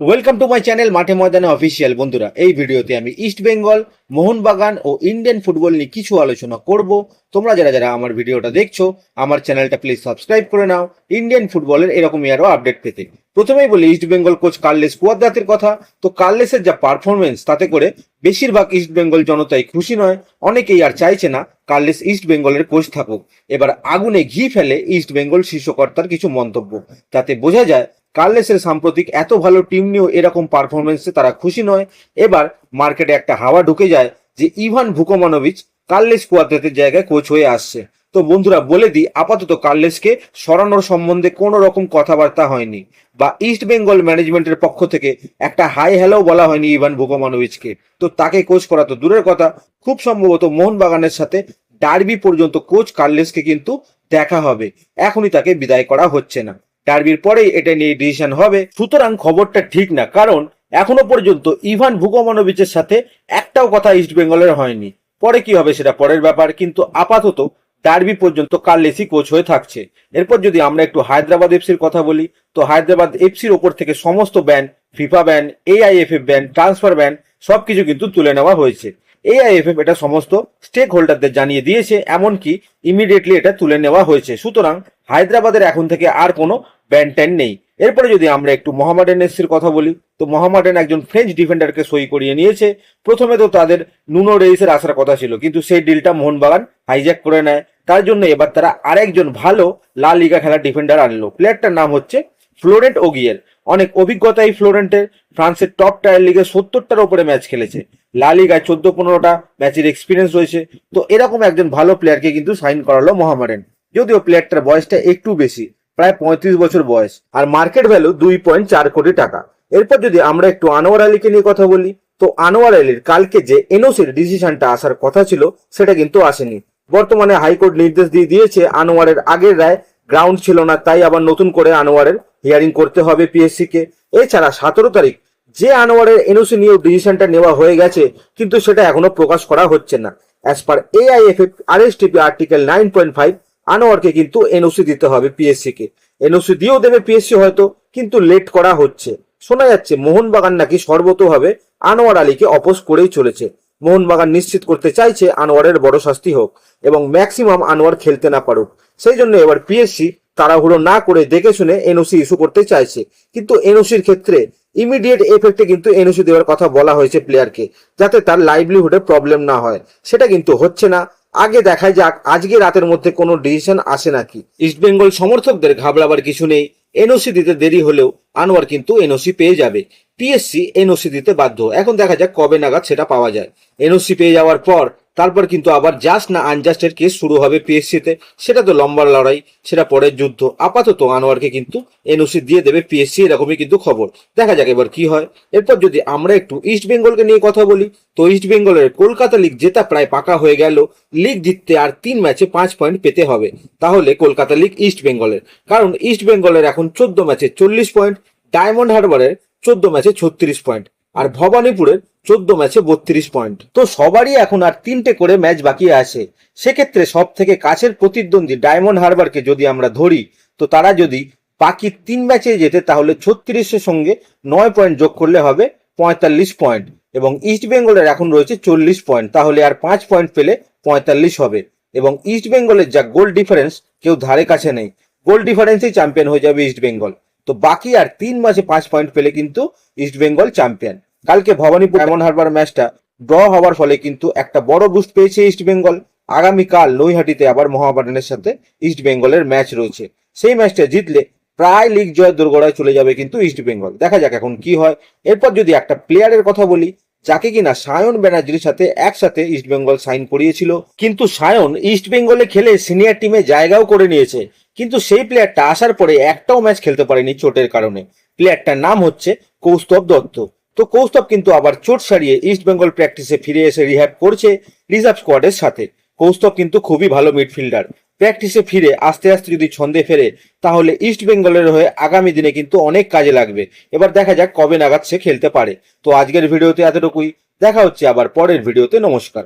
Welcome to my channel মাঠে ময়দানে official বন্ধুরা, এই ভিডিওতে আমি ইস্ট বেঙ্গল মোহনবাগান ও ইন্ডিয়ান ফুটবল নিয়ে কিছু আলোচনা করব। তোমরা যারা যারা আমার ভিডিওটা দেখছ, আমার চ্যানেলটা প্লিজ সাবস্ক্রাইব করে নাও। ইন্ডিয়ান ফুটবলের এরকমই আরও আপডেট পেতে। প্রথমেই বলি ইস্ট বেঙ্গল কোচ কার্লেস কুয়াদ্রাতের কথা। তো কার্লেসের যা পারফরমেন্স তাতে করে বেশিরভাগ ইস্ট বেঙ্গল জনতাই খুশি নয়। অনেকেই আর চাইছে না কার্লেস ইস্ট বেঙ্গলের কোচ থাকুক। এবার আগুনে ঘি ফেলে ইস্ট বেঙ্গল শীর্ষকর্তার কিছু মন্তব্য। তাতে বোঝা যায় কার্লেসের সাম্প্রতিক এত ভালো টিম নিয়েও এরকম পারফরমেন্সে তারা খুশি নয়। এবার মার্কেটে একটা হাওয়া ঢুকে যায় যে ইভান ভুকোমানোভিচ কার্লেস কুয়াদ্রাতের জায়গায় কোচ হয়ে আসছে। তো বন্ধুরা, বলে দিই, আপাতত কার্লেসকে সরানোর সম্বন্ধে কোনো রকম কথাবার্তা হয়নি বা ইস্ট বেঙ্গল ম্যানেজমেন্টের পক্ষ থেকে একটা হাই হ্যালো বলা হয়নি ইভান ভুকোমানোভিচকে। তো তাকে কোচ করা তো দূরের কথা। খুব সম্ভবত মোহনবাগানের সাথে ডার্বি পর্যন্ত কোচ কার্লেসকে কিন্তু দেখা হবে। এখনই তাকে বিদায় করা হচ্ছে না। ডার্বির পরেই এটা নিয়ে ডিসিশন হবে। সুতরাং খবরটা ঠিক না, কারণ এখনও পর্যন্ত ইভান ভুকোমানোভিচের সাথে একটাও কথা ইস্ট বেঙ্গলের হয়নি। পরে কি হবে সেটা পরের ব্যাপার, কিন্তু আপাতত ডার্বি পর্যন্ত কার্লেসি কোচ হয়ে থাকছে। এরপর যদি আমরা একটু হায়দ্রাবাদ এফসির কথা বলি, তো হায়দ্রাবাদ এফসির ওপর থেকে সমস্ত ban, FIFA ban, AIFF ban, transfer ban, সবকিছু কিন্তু তুলে নেওয়া হয়েছে। এআইএফএফ এটা সমস্ত স্টেক হোল্ডারদের জানিয়ে দিয়েছে, এমনকি ইমিডিয়েটলি এটা তুলে নেওয়া হয়েছে। সুতরাং হায়দ্রাবাদের এখন থেকে আর কোনো ব্যান ট্যান নেই। এরপরে যদি আমরা একটু মোহামেডান এসসির কথা বলি, তো মোহামেডান একজন ফ্রেঞ্চ ডিফেন্ডারকে সই করিয়ে নিয়েছে। প্রথমে তো তাদের নুনো রেইসের আসার কথা ছিল, কিন্তু সেই ডিলটা মোহনবাগান হাইজ্যাক করে নেয়। তার জন্য এবার তারা আরেকজন ভালো লা লিগা খেলার ডিফেন্ডার আনলো। প্লেয়ারটার নাম হচ্ছে ফ্লোরেন্ট ওগিয়ের অনেক অভিজ্ঞতা এই ফ্লোরেন্টের ফ্রান্সের টপ টায়ার লিগে সত্তরটার ওপরে ম্যাচ খেলেছে। লা লিগায় চোদ্দ পনেরোটা ম্যাচের এক্সপিরিয়েন্স রয়েছে। তো এরকম একজন ভালো প্লেয়ারকে কিন্তু সাইন করালো মোহামেডান যদিও প্লেয়ারটার বয়সটা একটু বেশি, প্রায় পঁয়ত্রিশ বছর বয়স। আর মার্কেট ভ্যালু দুই পয়েন্ট চার কোটি টাকা। এরপর যদি আমরা একটু আনোয়ার আলীকে নিয়ে কথা বলি, তো আনোয়ার আলীর কালকে যে এনওসির ডিসিশনটা আসার কথা ছিল, সেটা কিন্তু আসেনি। বর্তমানে হাইকোর্ট নির্দেশ দিয়ে দিয়েছে, আনোয়ারের আগের রায় গ্রাউন্ড ছিল না, তাই আবার নতুন করে আনোয়ারের হিয়ারিং করতে হবে পিএসসি কে। এছাড়া সতেরো তারিখ যে আনোয়ারের এনওসি নিয়েও ডিসিশনটা নেওয়া হয়ে গেছে, কিন্তু সেটা এখনও প্রকাশ করা হচ্ছে না। As per AIFF RSTP article nine point five আনোয়ারকে কিন্তু এনওসি দিতে হবে পিএসসি কে। এনওসি দিয়েও দেবে পিএসসি হয়তো, কিন্তু লেট করা হচ্ছে। শোনা যাচ্ছে মোহনবাগান নাকি সর্বতভাবে আনোয়ার আলীকে অপোজ করেই চলেছে। মোহনবাগান নিশ্চিত করতে চাইছে আনোয়ারের বড় শাস্তি হোক এবং ম্যাক্সিমাম আনোয়ার খেলতে না পারুক। সেই জন্য এবার পিএসসি তাড়াহুড়ো না করে দেখে শুনে এনওসি ইস্যু করতে চাইছে। কিন্তু এনওসির ক্ষেত্রে ইমিডিয়েট এফেক্টে কিন্তু এনওসি দেওয়ার কথা বলা হয়েছে প্লেয়ারকে যাতে তার লাইভলিহুডে প্রবলেম না হয়। সেটা কিন্তু হচ্ছে না। আগে দেখা যাক, আজকে রাতের মধ্যে কোনো ডিসিশন আসে নাকি? ইস্টবেঙ্গল সমর্থকদের ঘাবড়াবার কিছু নেই। এনওসি দিতে দেরি হলেও আনোয়ার কিন্তু এনওসি পেয়ে যাবে। পিএসসি এনওসি দিতে বাধ্য। এখন দেখা যাক কবে নাগাদ সেটা পাওয়া যায়। এনওসি পেয়ে যাওয়ার পর তারপর কিন্তু আবার জাস্ট না আনজাস্টের কেস শুরু হবে পিএসসিতে সেটা তো লম্বা লড়াই, সেটা পরের যুদ্ধ। আপাতত আনোয়ারকে কিন্তু এনওসি দিয়ে দেবে পিএসসি এরকমই কিন্তু খবর। দেখা যাক এবার কি হয়। এরপর যদি আমরা একটু ইস্ট বেঙ্গলকে নিয়ে কথা বলি, তো ইস্ট বেঙ্গলের কলকাতা লিগ জেতা প্রায় পাকা হয়ে গেল। লিগ জিততে আর তিন ম্যাচে পাঁচ পয়েন্ট পেতে হবে। তাহলে কলকাতা লিগ ইস্ট বেঙ্গলের কারণ ইস্ট বেঙ্গলের এখন চোদ্দ ম্যাচে চল্লিশ পয়েন্ট ডায়মন্ড হারবারের চোদ্দ ম্যাচে ছত্রিশ পয়েন্ট আর ভবানীপুরের চোদ্দ ম্যাচে বত্রিশ পয়েন্ট। তো সবারই এখন আর তিনটে করে ম্যাচ বাকি আছে। সেক্ষেত্রে সব থেকে কাছের প্রতিদ্বন্দ্বী ডায়মন্ড হারবারকে যদি আমরা ধরি, তো তারা যদি বাকি তিন ম্যাচে যেতে তাহলে ছত্রিশের সঙ্গে নয় পয়েন্ট যোগ করলে হবে পঁয়তাল্লিশ পয়েন্ট। এবং ইস্ট বেঙ্গলের এখন রয়েছে চল্লিশ পয়েন্ট। তাহলে আর পাঁচ পয়েন্ট পেলে পঁয়তাল্লিশ হবে। এবং ইস্ট বেঙ্গলের যা গোল ডিফারেন্স, কেউ ধারে কাছে নেই। গোল ডিফারেন্সেই চ্যাম্পিয়ন হয়ে যাবে ইস্ট বেঙ্গল। তো বাকি আর তিন ম্যাচে পাঁচ পয়েন্ট পেলে কিন্তু ইস্ট বেঙ্গল চ্যাম্পিয়ন কালকে ভবানীপুর ডায়মন্ড হারবার ম্যাচটা ড্র হওয়ার ফলে কিন্তু একটা বড় বুস্ট পেয়েছে ইস্ট বেঙ্গল আগামীকাল নৈহাটিতে আবার মোহামেডানের সাথে ইস্ট বেঙ্গলের ম্যাচ রয়েছে। সেই ম্যাচটা জিতলে প্রায় লিগ জয় দোরগোড়ায় চলে যাবে কিন্তু ইস্ট বেঙ্গল দেখা যাক এখন কি হয়। এরপর যদি একটা প্লেয়ারের কথা বলি, যাকে কিনা সায়ন ব্যানার্জির সাথে একসাথে ইস্ট বেঙ্গল সাইন করিয়েছিল। কিন্তু সায়ন ইস্ট বেঙ্গলে খেলে সিনিয়র টিমে জায়গাও করে নিয়েছে। কিন্তু সেই প্লেয়ারটা আসার পরে একটাও ম্যাচ খেলতে পারেনি চোটের কারণে। প্লেয়ারটার নাম হচ্ছে কৌস্তব দত্ত। তো কৌস্তব কিন্তু আবার চোট সারিয়ে ইস্ট বেঙ্গল প্র্যাকটিসে ফিরে এসে রিহ্যাব করছে রিজার্ভ স্কোয়াডের সাথে। কৌস্তব কিন্তু খুবই ভালো মিডফিল্ডার প্র্যাকটিসে ফিরে আস্তে আস্তে যদি ছন্দে ফেরে, তাহলে ইস্ট বেঙ্গলের হয়ে আগামী দিনে কিন্তু অনেক কাজে লাগবে। এবার দেখা যাক কবে নাগাদ সে খেলতে পারে। তো আজকের ভিডিওতে এতটুকুই। দেখা হচ্ছে আবার পরের ভিডিওতে। নমস্কার।